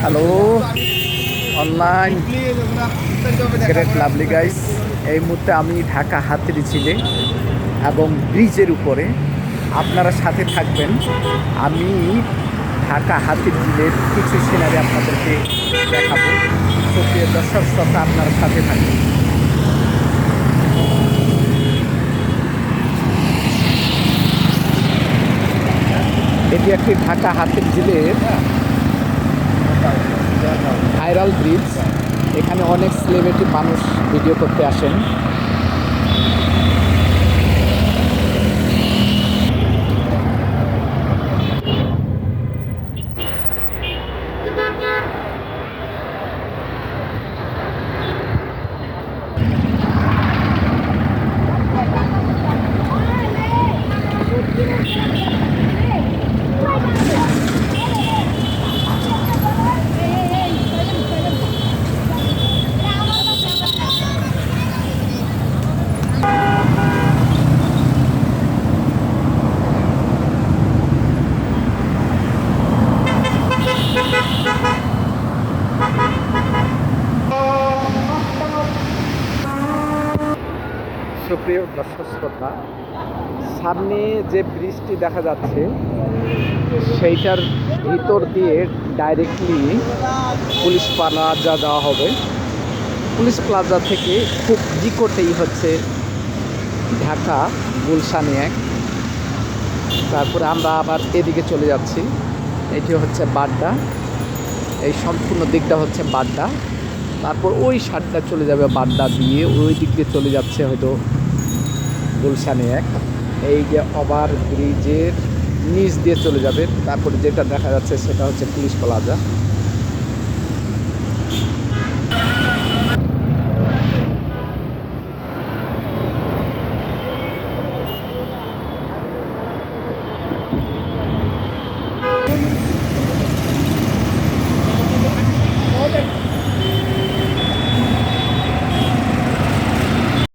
Hello online great lovely guys এই মুহূর্তে আমি ঢাকা হাতের ছিলে এবং ব্রিজের উপরে আপনারা সাথে থাকবেন। আমি ঢাকা হাতির ঝিলের কিছু সিনারি আপনাদেরকে দেখাবো। দর্শক, শ্রোতা, আপনার সাথে থাকবেন। এটি একটি ঢাকা হাতির ঝিলের ভাইরাল ব্রিজ। এখানে অনেক সেলিব্রিটি মানুষ ভিডিও করতে আসেন। সুপ্রিয় দর্শক শ্রোতা সামনে যে ব্রিজটি দেখা যাচ্ছে, সেইটার ভিতর দিয়ে ডাইরেক্টলি পুলিশ প্লাজা যাওয়া হবে। পুলিশ প্লাজা থেকে খুব নিকটেই হচ্ছে ঢাকা গুলশান এক। তারপরে আমরা আবার এদিকে চলে যাচ্ছি। এটি হচ্ছে বাড্ডা। এই সম্পূর্ণ দিকটা হচ্ছে বাড্ডা। তারপর ওই সারটা চলে যাবে বাড্ডা দিয়ে ওই দিক দিয়ে চলে যাচ্ছে হয়তো গুলশানে এক। এই যে ওভার ব্রিজের নিচ দিয়ে চলে যাবে। তারপরে যেটা দেখা যাচ্ছে সেটা হচ্ছে পুলিশ প্লাজা।